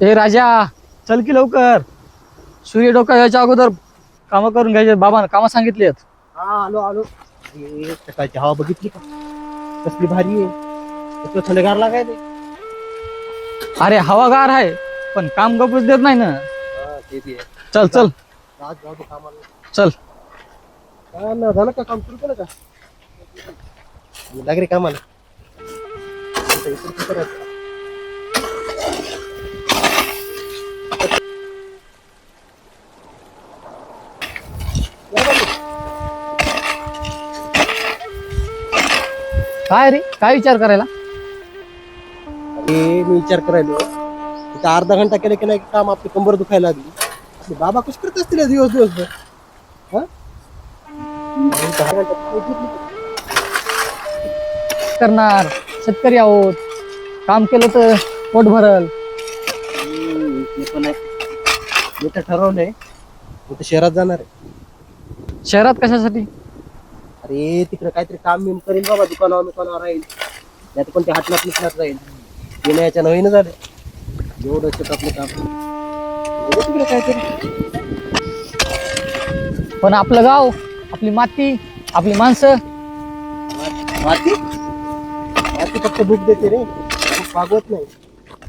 ए राजा चल की लवकर. सूर्य डोका यायच्या अगोदर कामं करून घ्यायचे. बाबा कामं सांगितली आहेत हा आलो आलो. अरे, सकाळची हवा बघितली का? कसली भारी आहे. कसलं थंडगार लागायले अरे हवागार आहे पण काम गपूच देत नाही ना. ते बी आहे. चल चल. आज जाऊ दे कामाला. चल. हा ना झालं का काम सुरू केलं का? लाग रे कामाला. आता इकडं कुठं करायचं? काय रे? काय विचार करायला? अरे मी विचार करायलो. इथं अर्धा घंटा केलं की नाही की काम आपली कंबर दुखायला लागली. आपले बाबा कशी करत असतील या दिवस दिवसभर. हा? दहा घंटा? करणार. शेतकरी आहोत. काम केलं तर पोट भरल. हम्म, ते पण आहे. मी तर ठरवलंय. मी तर शहरात जाणार आहे. शहरात कशासाठी? अरे तिकडे काहीतरी काम बिम करेल बाबा दुकानावर दुकानावर राहील नाही तर कोणत्या हाटलात मिसलात राहील येण्या याच्या नवीन झालं. एवढं शेतातलं काम. बघू तिकडे काहीतरी. पण आपलं गाव आपली माती आपली माणसं. माती? माती फक्त भूक देते रे. भागवत नाही.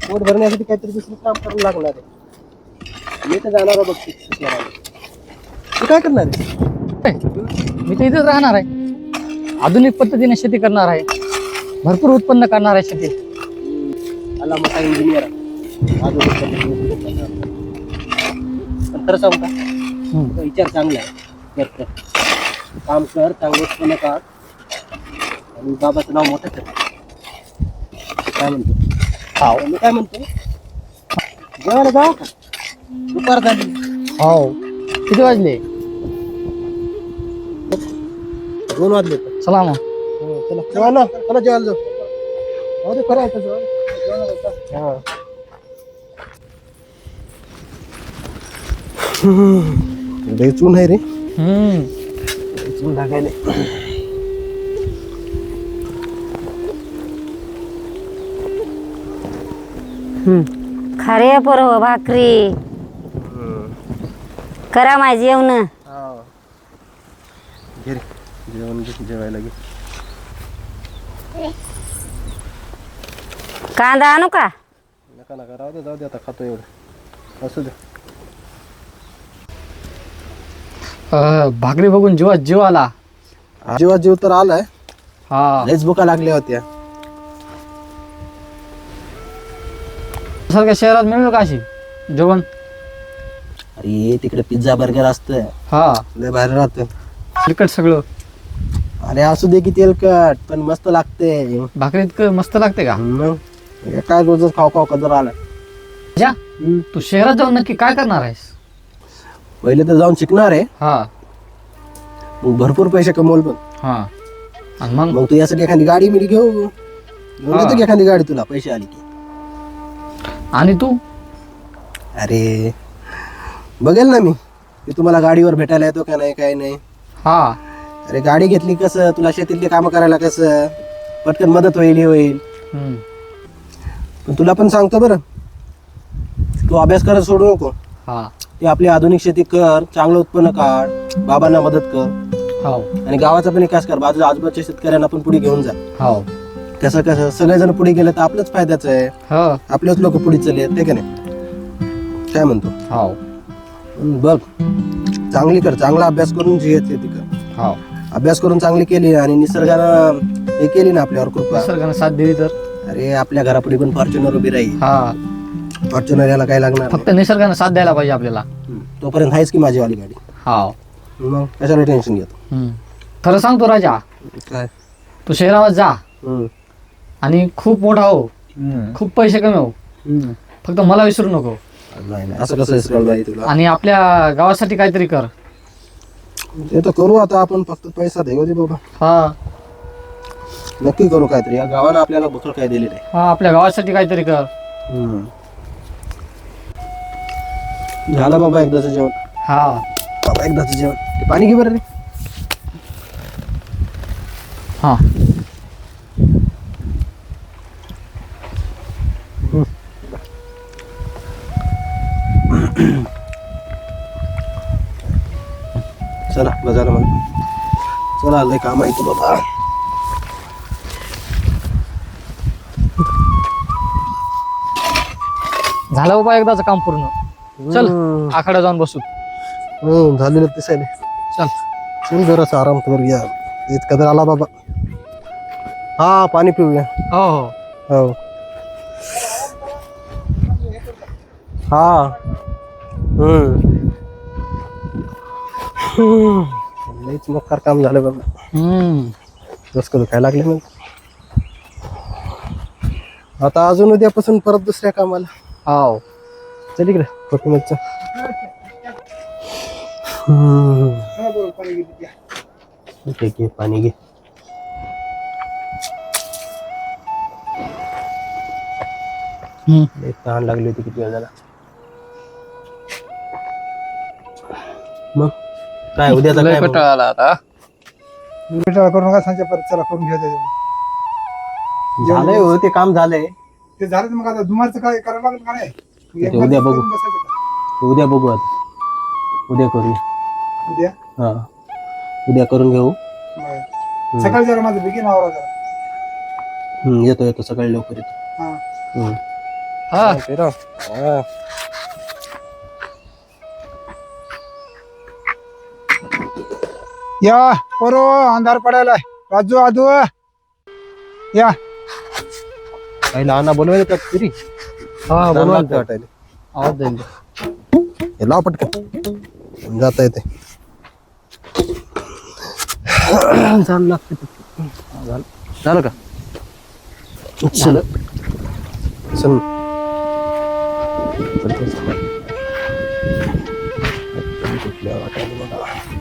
पोट भरण्यासाठी काहीतरी दुसरं काम करावं लागणार आहे. मी तर जाणार आहे बघ. तू काय करणार आहे? मी तर इथेच राहणार आहे. आधुनिक पद्धतीने शेती करणार आहे. भरपूर उत्पन्न करणार आहे शेती. आला मोठा इंजिनियर पण खरं सांगू का? हम्म. तुझा विचार चांगला आहे. कर कर. काम कर चांगलं उत्पन्न काढ. आणि बाबाचं नाव मोठं कर काय म्हणतो? हाव. मी काय म्हणतो? जेवायला जाऊ का? दुपार झाली. हो किती वाजले? दोन वाजले. तर चला मग हो, चला. जेवा ना चला जेवायला जाऊ. हो खरं आहे तसं. हा. रे. चून लागायला. खरे पोरं भाकरी. करा माझी जेवण. घे रे जेवण जेवायला कांदा आणू का? नका नका राहू दे जाऊ दे आता खातो एवढं। असू दे। अं, भाकरी बघून जीवात जीव आला. जेव्हा जीव तर आलाय. हा. लयच बुका लागल्या होत्या. सारख्या शहरात मिळेल का अशी? जेवण? अरे तिकडे पिझ्झा बर्गर असतं हा. लय बाहेर राहतं तिखट सगळं. अरे असू दे की तेलकट पण मस्त लागते. भाकरी इतकं मस्त लागते का? मग? हे काय रोजच खाऊ खाऊ कदर आला. जा. तू शहरात जाऊन नक्की काय करणार आहेस? पहिले तर जाऊन शिकणार आहे. हा. मग भरपूर पैसे कमवल पण. हा. आणि मग? मग तू यासाठी एखादी गाडी मिळी घेऊ. घेऊन की एखादी गाडी तुला पैसे आले की. आणि तू? अरे बघेल ना मी. की तुम्हाला गाडीवर भेटायला येतो का नाही काय नाही. हा. अरे गाडी घेतली कसं? तुला शेतीतली कामं करायला कसं? पटकन मदत होईल हे होईल. हम्म. पण तुला पण सांगतो बरं. तू अभ्यास करत सोडू नको. हा. ती आपली आधुनिक शेती कर चांगलं उत्पन्न काढ बाबांना मदत कर. हो. आणि गावाचा पण विकास कर. बाजूला आजूबाजूच्या शेतकऱ्यांना पण पुढे घेऊन जा. हो. कसं कसं? सगळेजण पुढे गेले तर आपलंच फायद्याचं आहे. हो. आपलेच लोक पुढे चालले ते का नाही? काय म्हणतो? हो. बघ. चांगली कर चांगला अभ्यास करून जी येते ती कर. हो अभ्यास करून चांगली केली आणि निसर्गानं हे केली ना आपल्यावर कृपा. निसर्गाने साथ दिली तर? अरे आपल्या घरापुढे पण फॉर्च्युनर उभी राहील. हा. फॉर्च्युनर याला काय लागणार फक्त निसर्गाने साथ द्यायला पाहिजे आपल्याला. नाही. तोपर्यंत आहेच की माझीवाली गाडी. हो मग कशाला टेन्शन घेतो? हम्म. खरं सांगतो राजा काय? तू शहरावर जा. हम्म. आणि खूप मोठा हो. खूप पैसे कमव हम्म. फक्त मला विसरू नको. नाही नाही. असं कसं तुला आणि आपल्या गावासाठी काहीतरी कर. ते तर करू आता आपण फक्त पैसा देऊ दे बाबा. हा. नक्की करू काहीतरी. या गावानं आपल्याला बकळ काय दिले नाही हा आपल्या गावासाठी काहीतरी कर. झालं बाबा एकदाचं जेवण. हा. बाबा एकदाचं जेवण. ते पाणी घे बरं रे. हा. चला लय काम आहे तू बाबा. झालं बाबा एकदाच काम पूर्ण. चल आखाड्या जाऊन बसू. हम्म झालेलं दिसायले. चल. चल जरासा आराम करूया. इतका तर आला बाबा. हा पाणी पिऊया. हो हो. हो. हा. हम्म. लयच मकार काम झालं बाबा. हम्म. करू काय लागले मग. आता अजून उद्यापासून परत दुसऱ्या कामाला. हो चल इकडे कोथिंबीरचं घे घे पाणी घे. हम्म. तहान लागली होती किती वेळ झाला. मग? काय उद्याचा लय काय? कंटाळा आला आता. विटाळ करू नका सांच्या परत चला करून घ्या त्याच्यावर. झालंय हो, ते काम झालंय. ते झालं तर मग आता दुमारचं काय करावं लागेल का नाही? ते एकदा उद्या बघू. करून बसायचं का? उद्या बघू आता. उद्या करूया उद्या? हा. उद्या करून घेऊ. बरं. सकाळी जरा माझं बिगिन आवरा जरा. हम्म, येतो येतो. सकाळी लवकर येतो. हा. हम्म. हा. या पोरो अंधार पडायलाय. राजू आदू या. काही लहान बोलवायला का तरी? हा बोलवा बोलवा वाटायला. आवाज लाव पटकन. जाता येते झालं लागतं. झालं. का? चल. चल. कुठल्या वाटायला बघा.